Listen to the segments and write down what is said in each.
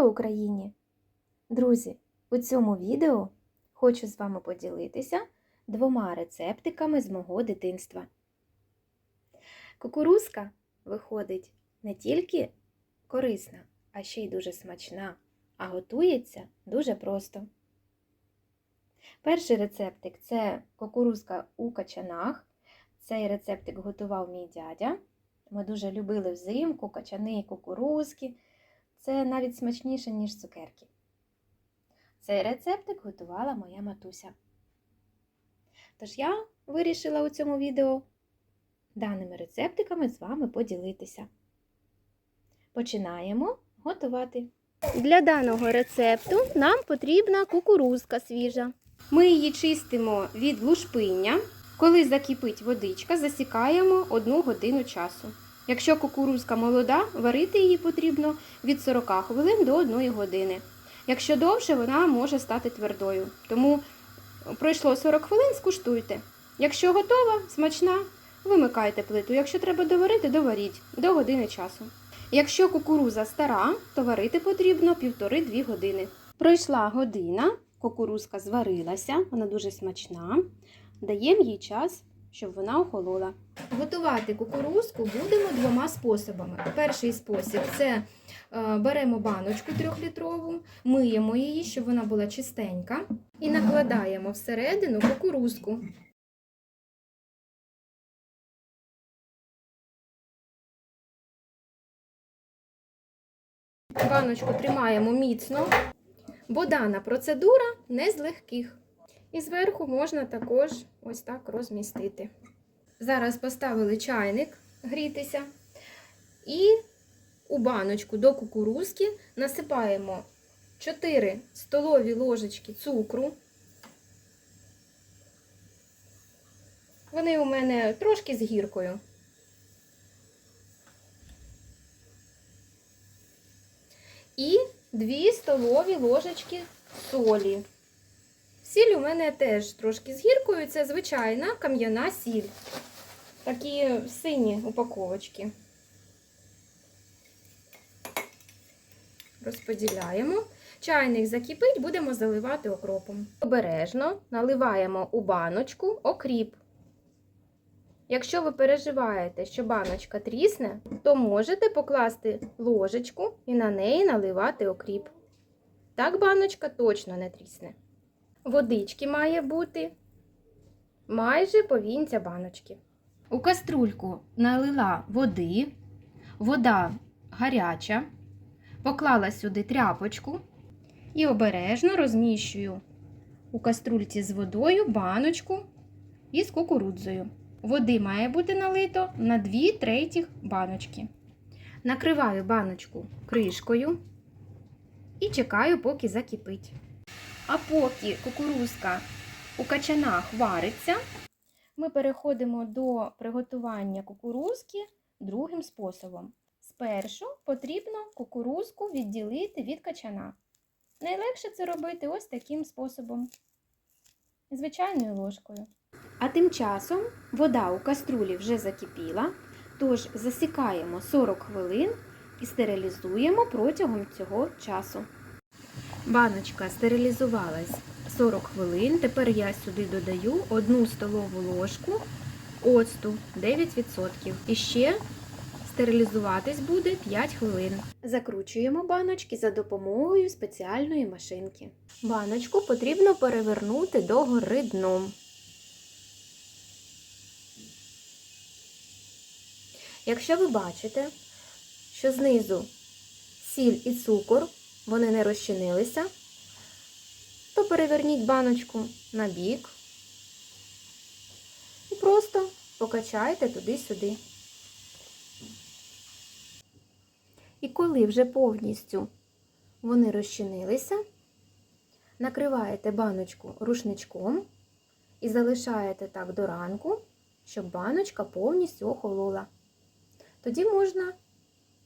Слава Україні! Друзі, у цьому відео хочу з вами поділитися двома рецептиками з мого дитинства. Кукурузка виходить не тільки корисна, а ще й дуже смачна, а готується дуже просто. Перший рецептик це кукурузка у качанах. Цей рецептик готував мій дядя. Ми дуже любили взимку качани і кукурузки. Це навіть смачніше, ніж цукерки. Цей рецептик готувала моя матуся. Тож я вирішила у цьому відео даними рецептиками з вами поділитися. Починаємо готувати. Для даного рецепту нам потрібна кукурузка свіжа. Ми її чистимо від лушпиння. Коли закипить водичка, засікаємо 1 годину часу. Якщо кукурузка молода, варити її потрібно від 40 хвилин до 1 години. Якщо довше, вона може стати твердою. Тому пройшло 40 хвилин, скуштуйте. Якщо готова, смачна, вимикайте плиту. Якщо треба доварити, доваріть до години часу. Якщо кукуруза стара, то варити потрібно 1,5-2 години. Пройшла година, кукурузка зварилася, вона дуже смачна. Даємо їй час, щоб вона охолола. Готувати кукурузку будемо двома способами. Перший спосіб це е, беремо баночку трьохлітрову, миємо її, щоб вона була чистенька, і накладаємо всередину кукурузку. Баночку тримаємо міцно, бо дана процедура не з легких. І зверху можна також ось так розмістити. Зараз поставили чайник грітися. І у баночку до кукурузки насипаємо 4 столові ложечки цукру. Вони у мене трошки з гіркою. І 2 столові ложечки солі. Сіль у мене теж трошки з гіркою, це звичайна кам'яна сіль. Такі сині упаковочки. Розподіляємо. Чайник закипить, будемо заливати окропом. Обережно наливаємо у баночку окріп. Якщо ви переживаєте, що баночка трісне, то можете покласти ложечку і на неї наливати окріп. Так баночка точно не трісне. Водички має бути майже повінця баночки. У каструльку налила води, вода гаряча, поклала сюди тряпочку і обережно розміщую у каструльці з водою баночку із кукурудзою. Води має бути налито на 2 третіх баночки. Накриваю баночку кришкою і чекаю, поки закипить. А поки кукурузка у качанах вариться, ми переходимо до приготування кукурузки другим способом. Спершу потрібно кукурузку відділити від качана. Найлегше це робити ось таким способом, звичайною ложкою. А тим часом вода у каструлі вже закипіла, тож засікаємо 40 хвилин і стерилізуємо протягом цього часу. Баночка стерилізувалась 40 хвилин. Тепер я сюди додаю 1 столову ложку оцту 9%. І ще стерилізуватись буде 5 хвилин. Закручуємо баночки за допомогою спеціальної машинки. Баночку потрібно перевернути догори дном. Якщо ви бачите, що знизу сіль і цукор вони не розчинилися, то переверніть баночку на бік і просто покачайте туди-сюди. І коли вже повністю вони розчинилися, накриваєте баночку рушничком і залишаєте так до ранку, щоб баночка повністю охолола. Тоді можна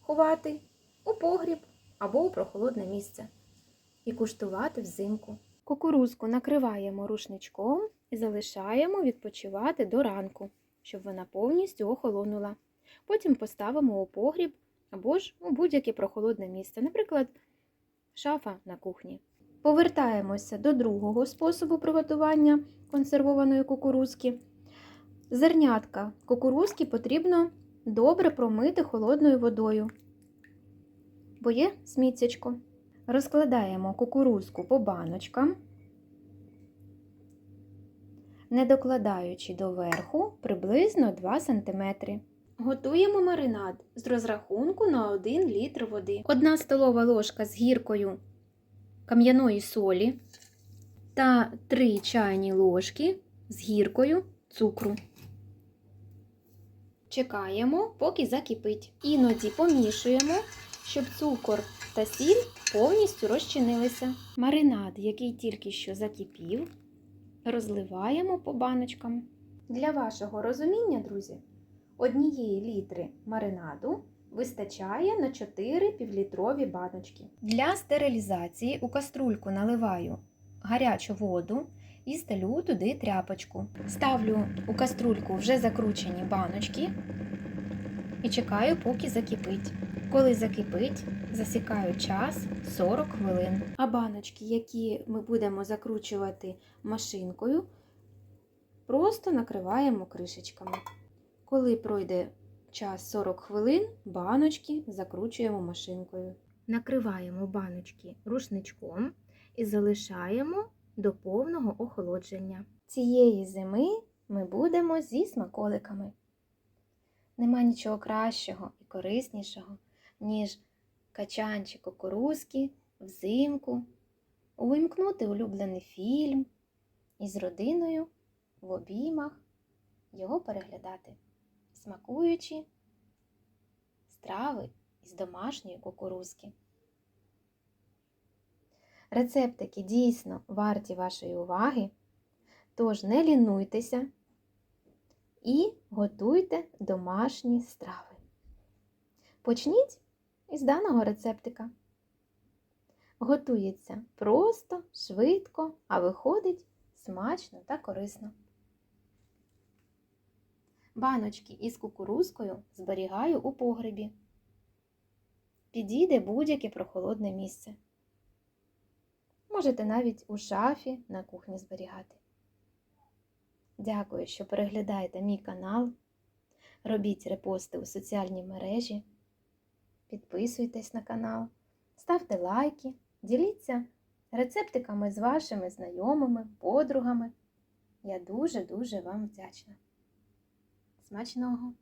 ховати у погріб або у прохолодне місце і куштувати взимку. Кукурузку накриваємо рушничком і залишаємо відпочивати до ранку, щоб вона повністю охолонула. Потім поставимо у погріб або ж у будь-яке прохолодне місце, наприклад, шафа на кухні. Повертаємося до другого способу приготування консервованої кукурузки. Зернятка кукурузки потрібно добре промити холодною водою, бо є. Розкладаємо кукурузку по баночкам, не докладаючи до верху приблизно 2 см. Готуємо маринад з розрахунку на 1 літр води. 1 столова ложка з гіркою кам'яної солі та 3 чайні ложки з гіркою цукру. Чекаємо, поки закипить. Іноді помішуємо, щоб цукор та сіль повністю розчинилися. Маринад, який тільки що закипів, розливаємо по баночкам. Для вашого розуміння, друзі, однієї літри маринаду вистачає на 4 півлітрові баночки. Для стерилізації у каструльку наливаю гарячу воду і стелю туди тряпочку. Ставлю у каструльку вже закручені баночки і чекаю, поки закипить. Коли закипить, засікаю час 40 хвилин. А баночки, які ми будемо закручувати машинкою, просто накриваємо кришечками. Коли пройде час 40 хвилин, баночки закручуємо машинкою. Накриваємо баночки рушничком і залишаємо до повного охолодження. Цієї зими ми будемо зі смаколиками. Нема нічого кращого і кориснішого, ніж качанчик кукурузки взимку, увімкнути улюблений фільм і з родиною в обіймах його переглядати, смакуючи страви із домашньої кукурузки. Рецептики дійсно варті вашої уваги, тож не лінуйтеся і готуйте домашні страви. Почніть із даного рецептика. Готується просто, швидко, а виходить смачно та корисно. Баночки із кукурузкою зберігаю у погребі. Підійде будь-яке прохолодне місце. Можете навіть у шафі на кухні зберігати. Дякую, що переглядаєте мій канал. Робіть репости у соціальній мережі. Підписуйтесь на канал, ставте лайки, діліться рецептиками з вашими знайомими, подругами. Я дуже-дуже вам вдячна. Смачного!